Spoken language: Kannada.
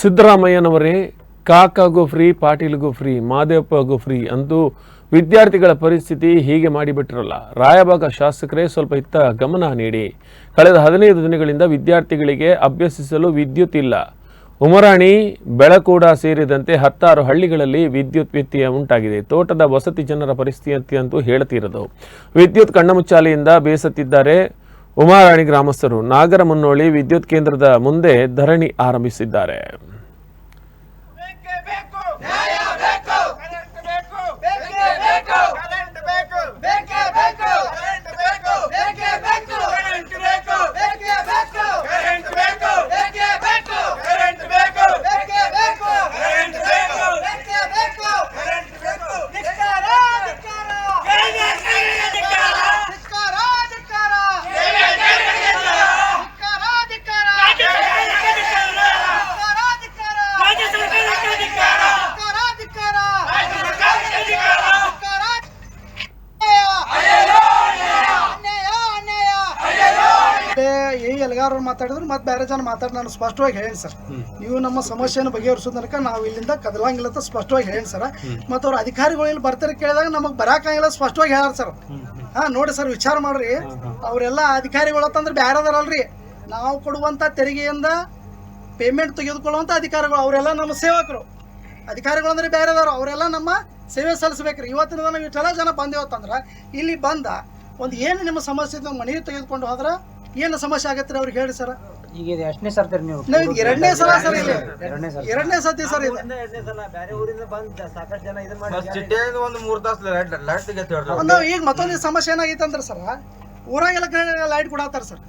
ಸಿದ್ದರಾಮಯ್ಯನವರೇ ಕಾಕಾಗೂ ಫ್ರೀ ಪಾಟೀಲ್ಗೂ ಫ್ರೀ ಮಾದೇವಪ್ಪಗೂ ಫ್ರೀ ಅಂತೂ ವಿದ್ಯಾರ್ಥಿಗಳ ಪರಿಸ್ಥಿತಿ ಹೀಗೆ ಮಾಡಿಬಿಟ್ರಲ್ಲ. ರಾಯಭಾಗ ಶಾಸಕರೇ ಸ್ವಲ್ಪ ಇತ್ತ ಗಮನ ನೀಡಿ. ಕಳೆದ ಹದಿನೈದು ದಿನಗಳಿಂದ ವಿದ್ಯಾರ್ಥಿಗಳಿಗೆ ಅಭ್ಯಸಿಸಲು ವಿದ್ಯುತ್ ಇಲ್ಲ. ಉಮರಾಣಿ, ಬೆಳಕೂಡ ಸೇರಿದಂತೆ ಹತ್ತಾರು ಹಳ್ಳಿಗಳಲ್ಲಿ ವಿದ್ಯುತ್ ವ್ಯತ್ಯಯ ಉಂಟಾಗಿದೆ. ತೋಟದ ವಸತಿ ಜನರ ಪರಿಸ್ಥಿತಿ ಅಂತೂ ಹೇಳ್ತಿರೋದು. ವಿದ್ಯುತ್ ಕಣ್ಣಮುಚ್ಚಾಲೆಯಿಂದ ಬೇಸತ್ತಿದ್ದಾರೆ. ಉಮಾರಾಣಿ ಗ್ರಾಮಸ್ಥರು ನಾಗರಮುನ್ನೋಳಿ ವಿದ್ಯುತ್ ಕೇಂದ್ರದ ಮುಂದೆ ಧರಣಿ ಆರಂಭಿಸಿದ್ದಾರೆ. ಈ ಮಾತಾಡಿದ್ರು ಮತ್ತೆ ಬೇರೆ ಜನ ಮಾತಾಡಿ ನಾನು ಸ್ಪಷ್ಟವಾಗಿ ಹೇಳಿ ಸರ್. ನೀವು ನಮ್ಮ ಸಮಸ್ಯೆಯನ್ನು ಬಗೆಹರಿಸೋ ತನಕ ನಾವು ಇಲ್ಲಿಂದ ಕದಲಂಗಿಲ್ಲ ಅಂತ ಸ್ಪಷ್ಟವಾಗಿ ಹೇಳಿ ಸರ್. ಮತ್ತು ಅವ್ರ ಅಧಿಕಾರಿಗಳು ಇಲ್ಲಿ ಬರ್ತಾರೆ ಕೇಳಿದಾಗ ನಮಗೆ ಬರಾಕಾಗಿಲ್ಲ ಸ್ಪಷ್ಟವಾಗಿ ಹೇಳಾರ ಸರ್. ಹಾ ನೋಡಿ ಸರ್ ವಿಚಾರ ಮಾಡ್ರಿ. ಅವರೆಲ್ಲ ಅಧಿಕಾರಿಗಳು ಅಂತಂದ್ರೆ ಬ್ಯಾರದಾರಲ್ರಿ. ನಾವು ಕೊಡುವಂತ ತೆರಿಗೆಯಿಂದ ಪೇಮೆಂಟ್ ತೆಗೆದುಕೊಳ್ಳುವಂತ ಅಧಿಕಾರಿಗಳು ಅವರೆಲ್ಲ ನಮ್ಮ ಸೇವಕರು. ಅಧಿಕಾರಿಗಳು ಅಂದ್ರೆ ಬೇರೆದವರು ಅವರೆಲ್ಲ ನಮ್ಮ ಸೇವೆ ಸಲ್ಲಿಸ್ಬೇಕ್ರಿ. ಇವತ್ತಿನ ದಿನ ಇಷ್ಟೆಲ್ಲ ಜನ ಬಂದೇವತ್ತಂದ್ರೆ ಇಲ್ಲಿ ಬಂದ ಒಂದು ಏನು ನಿಮ್ಮ ಸಮಸ್ಯೆ ಮನೆ ತೆಗೆದುಕೊಂಡು ಹೋದ್ರೆ? ಏನು ಸಮಸ್ಯೆ ಆಗತ್ತೆ ರೀ ಅವ್ರಿಗೆ ಹೇಳಿ ಸರ್? ಈಗ ಇದು ಎಷ್ಟನೇ ಸರ್ತಿ ನೀವು ನಾವು ಇದು ಎರಡನೇ ಸಲ ಸರ್ ಇಲ್ಲಿ. ಎರಡನೇ ಸಲ ಎರಡನೇ ಸತಿ ಸರ್ ಇದು. ಚಿಟ್ಟೆಯಿಂದ ಒಂದು ಮೂರು ತಾಸು ಲೈಟ್ ಲೈಟ್ ತೆಗೆದು ಒಂದು ಈಗ ಮತ್ತೊಂದು ಸಮಸ್ಯೆ ಏನಾಗೈತೆ ಅಂದ್ರೆ ಸರ್ ಊರಾಗೆಲ್ಲ ಲೈಟ್ ಕೊಡತ್ತಾರ ಸರ್.